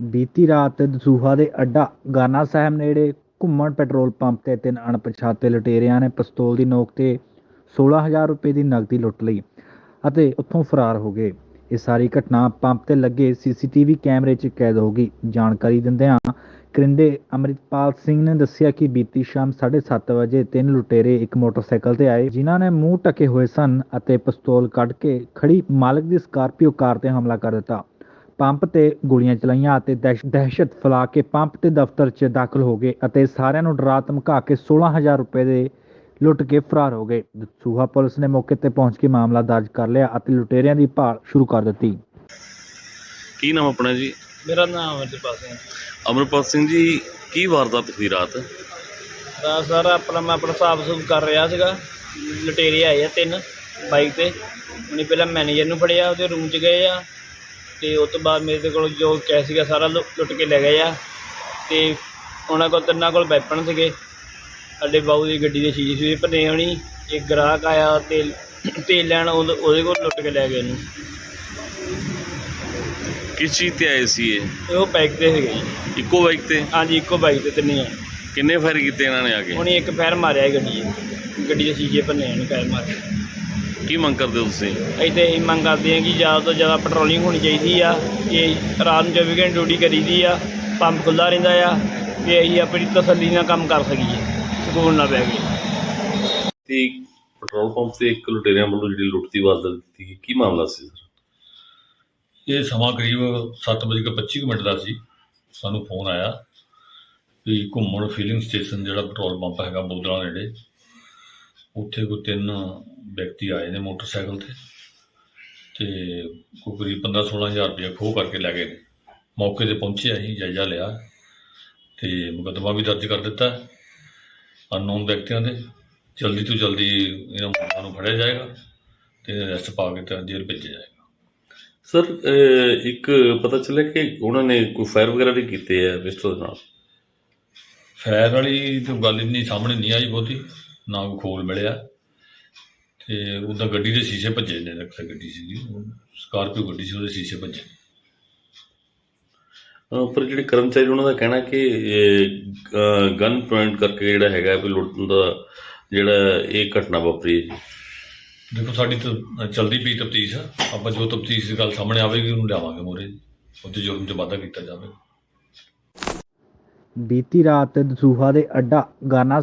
ਬੀਤੀ ਰਾਤ ਦਸੂਹਾ ਦੇ ਅੱਡਾ ਗਾਨਾ ਸਾਹਿਬ ਨੇੜੇ ਘੁੰਮਣ ਪੈਟਰੋਲ ਪੰਪ ਤੇ ਤਿੰਨ ਅਣਪਛਾਤੇ ਲੁਟੇਰਿਆਂ ਨੇ ਪਿਸਤੌਲ ਦੀ ਨੋਕ ਤੇ 16000 ਰੁਪਏ ਦੀ ਨਕਦੀ ਲੁੱਟ ਲਈ ਅਤੇ ਉੱਥੋਂ ਫਰਾਰ ਹੋ ਗਏ। ਇਹ ਸਾਰੀ ਘਟਨਾ ਪੰਪ ਤੇ ਲੱਗੇ ਸੀਸੀਟੀਵੀ ਕੈਮਰੇ 'ਚ ਕੈਦ ਹੋ ਗਈ। ਜਾਣਕਾਰੀ ਦਿੰਦਿਆਂ ਕਰਿੰਦੇ ਅਮਰਿਤਪਾਲ ਸਿੰਘ ਨੇ ਦੱਸਿਆ ਕਿ ਬੀਤੀ ਸ਼ਾਮ 7:30 ਵਜੇ ਤਿੰਨ ਲੁਟੇਰੇ ਇੱਕ ਮੋਟਰਸਾਈਕਲ ਤੇ ਆਏ, ਜਿਨ੍ਹਾਂ ਨੇ ਮੂੰਹ ਟਕੇ ਹੋਏ ਸਨ ਅਤੇ ਪਿਸਤੌਲ ਕੱਢ ਕੇ ਖੜੀ ਮਾਲਕ ਦੀ ਸਕਾਰਪੀਓ ਕਾਰ ਤੇ ਹਮਲਾ ਕਰ ਦਿੱਤਾ। ਪੰਪ ਤੇ ਗੋਲੀਆਂ ਚਲਾਈਆਂ ਅਤੇ ਦਹਿਸ਼- ਦਹਿਸ਼ਤ ਫੈਲਾ ਕੇ ਪੰਪ ਤੇ ਦਫ਼ਤਰ 'ਚ ਦਾਖਲ ਹੋ ਗਏ ਅਤੇ ਸਾਰਿਆਂ ਨੂੰ ਡਰਾ ਧਮਕਾ ਕੇ 16000 ਰੁਪਏ ਦੇ ਲੁੱਟ ਕੇ ਫਰਾਰ ਹੋ ਗਏ। ਦਸੂਹਾ ਪੁਲਿਸ ਨੇ ਮੌਕੇ ਤੇ ਪਹੁੰਚ ਕੇ ਮਾਮਲਾ ਦਰਜ ਕਰ ਲਿਆ ਅਤੇ ਲੁਟੇਰਿਆਂ ਦੀ ਭਾਲ ਸ਼ੁਰੂ ਕਰ ਦਿੱਤੀ। ਕੀ ਨਾਮ ਆਪਣਾ ਜੀ? ਮੇਰਾ ਨਾਮ ਅਮਰਜੀਤ ਸਿੰਘ। ਅਮਰਪਾਲ ਸਿੰਘ ਜੀ ਕੀ ਵਾਰਦਾਤ ਹੋਈ ਰਾਤ? ਤਾਂ ਸਰ ਆਪਣਾ ਮੈਂ ਆਪਣਾ ਹਿਸਾਬ ਸੂਬ ਕਰ ਰਿਹਾ ਸੀਗਾ। ਲੁਟੇਰੇ ਆਏ ਆ ਤਿੰਨ ਬਾਈਕ ਤੇ। ਉਹਨੇ ਪਹਿਲਾਂ ਮੈਨੇਜਰ ਨੂੰ ਫੜਿਆ ਉਹਦੇ ਰੂਮ 'ਚ ਗਏ ਆ। ਤੇ ਉਸ ਤੋਂ ਬਾਅਦ ਮੇਰੇ ਕੋਲ ਜੋ ਕੈਸ਼ ਸੀਗਾ ਸਾਰਾ ਲੁ- ਲੁੱਟ ਕੇ ਲੈ ਗਏ ਆ। ਤੇ ਉਹਨਾਂ ਕੋਲ ਤਿੰਨਾਂ ਕੋਲ ਵੈਪਨ ਸੀਗੇ। ਸਾਡੇ ਬਾਊ ਦੀ ਗੱਡੀ ਦੇ ਸ਼ੀਸ਼ੇ ਸ਼ੂਸ਼ੇ ਭੰਨੇ ਹੋਣੀ ਇੱਕ ਗ੍ਰਾਹਕ ਆਇਆ ਤੇਲ ਤੇਲ ਲੈਣ ਉਹਦੇ ਉਹਦੇ ਕੋਲ ਲੁੱਟ ਕੇ ਲੈ ਗਏ ਉਹਨੂੰ। ਕਿਸ ਚੀਜ਼ ਤੇ ਆਏ ਸੀ ਇਹ? ਤੇ ਉਹ ਬਾਈਕ ਤੇ ਸੀਗੇ ਜੀ। ਇੱਕੋ ਬਾਈਕ ਤੇ? ਹਾਂਜੀ ਇੱਕੋ ਬਾਈਕ ਤੇ ਤਿੰਨੇ ਆ। ਕਿੰਨੇ ਫਾਇਰ ਕੀਤੇ ਇਹਨਾਂ ਨੇ ਆ ਕੇ? ਉਹਨੇ ਇੱਕ ਫੈਰ ਮਾਰਿਆ ਗੱਡੀ 'ਚ। ਗੱਡੀ ਦੇ ਸ਼ੀਸ਼ੇ ਭੰਨੇ ਉਹਨੇ ਫੈਰ ਮਾਰਿਆ ਕੀ ਮੰਗ ਕਰਦੇ ਹੋ ਤੁਸੀਂ? ਤੇ ਇਹੀ ਮੰਗ ਕਰਦੇ ਹਾਂ ਕਿ ਜ਼ਿਆਦਾ ਤੋਂ ਜ਼ਿਆਦਾ ਪੈਟਰੋਲਿੰਗ ਹੋਣੀ ਚਾਹੀਦੀ ਆ ਕਿ ਰਾਤ ਨੂੰ 24 ਘੰਟੇ ਡਿਊਟੀ ਕਰੀਦੀ ਆ ਪੰਪ ਖੁੱਲ੍ਹਾ ਰਹਿੰਦਾ ਆ ਕਿ ਅਸੀਂ ਆਪਣੀ ਤਸੱਲੀ ਨਾਲ ਕੰਮ ਕਰ ਸਕੀਏ ਸਕੂਨ ਨਾਲ ਬਹਿ ਕੇ ਤੇ ਪੈਟਰੋਲ ਪੰਪ ਤੇ ਇੱਕ ਲੁਟੇਰਿਆਂ ਵੱਲੋਂ ਜਿਹੜੀ ਲੁੱਟ ਦੀ ਵਾਰਦਾਤ ਕੀਤੀ ਗਈ ਕੀ ਮਾਮਲਾ ਸੀ ਸਰ? ਇਹ ਸਮਾਂ ਕਰੀਬ 7:25 ਮਿੰਟ ਦਾ ਸੀ ਸਾਨੂੰ ਫੋਨ ਆਇਆ ਵੀ ਘੁੰਮਣ ਫਿਲਿੰਗ ਸਟੇਸ਼ਨ ਜਿਹੜਾ ਪੈਟਰੋਲ ਪੰਪ ਹੈਗਾ ਬੋਦਲਾ ਨੇੜੇ ਉੱਥੇ ਕੋਈ ਤਿੰਨ ਵਿਅਕਤੀ ਆਏ ਨੇ ਮੋਟਰਸਾਈਕਲ ਤੇ ਤੇ ਕੋਈ ਕਰੀਬ 15 ਹਜ਼ਾਰ ਰੁਪਏ ਖੋਹ ਕਰਕੇ ਲੈ ਗਏ ਮੌਕੇ ਤੇ ਪਹੁੰਚੇ ਅਸੀਂ ਜਾਇਜ਼ਾ ਲਿਆ ਤੇ ਮੁਕੱਦਮਾ ਵੀ ਦਰਜ ਕਰ ਦਿੱਤਾ। ਅਨਨੋਨ ਵਿਅਕਤੀਆਂ ਦੇ ਜਲਦੀ ਤੋਂ ਜਲਦੀ ਇਹਨਾਂ ਮੁਲਕਾਂ ਨੂੰ ਫੜਿਆ ਜਾਏਗਾ ਤੇ ਅਰੈਸਟ ਪਾ ਕੇ ਤੇ ਜੇਲ੍ਹ ਭੇਜਿਆ ਜਾਏਗਾ। ਸਰ ਇੱਕ ਪਤਾ ਚੱਲਿਆ ਕਿ ਉਹਨਾਂ ਨੇ ਕੋਈ ਫਾਇਰ ਵਗੈਰਾ ਵੀ ਕੀਤੇ ਆ ਪਿਸਤੌਲ ਨਾਲ? ਫੈਰ ਵਾਲੀ ਤਾਂ ਗੱਲ ਇੰਨੀ ਸਾਹਮਣੇ ਨਹੀਂ ਆਈ ਬਹੁਤੀ। ਨਾ ਕੋਈ ਖੋਲ ਮਿਲਿਆ। ਤੇ ਉਹਦਾ ਗੱਡੀ ਦੇ ਸ਼ੀਸ਼ੇ ਭੱਜੇ ਨੇ ਇੱਕ ਗੱਡੀ ਸੀਗੀ ਸਕਾਰਪੀਓ ਗੱਡੀ ਸੀ ਉਹਦੇ ਸ਼ੀਸ਼ੇ ਭੱਜੇ ਪਰ ਜਿਹੜੇ ਕਰਮਚਾਰੀ ਉਹਨਾਂ ਦਾ ਕਹਿਣਾ ਕਿ ਗਨ ਪੁਆਇੰਟ ਕਰਕੇ ਜਿਹੜਾ ਹੈਗਾ ਵੀ ਲੁੱਟਣ ਦਾ ਜਿਹੜਾ ਇਹ ਘਟਨਾ ਵਾਪਰੀ ਹੈ ਜੀ। ਦੇਖੋ ਸਾਡੀ ਤਾਂ ਚਲਦੀ ਪਈ ਤਫਤੀਸ਼ ਆ। ਆਪਾਂ ਜੋ ਤਫਤੀਸ਼ ਦੀ ਗੱਲ ਸਾਹਮਣੇ ਆਵੇਗੀ ਉਹਨੂੰ ਲਿਆਵਾਂਗੇ ਮੋਰੇ। ਉਹਦੇ ਜੁਰਮ 'ਚ ਵਾਧਾ ਕੀਤਾ ਜਾਵੇ। ਬੀਤੀ ਰਾਤ ਦਸੂਹਾ ਦੇ ਅੱਡਾ ਗਾਨਾ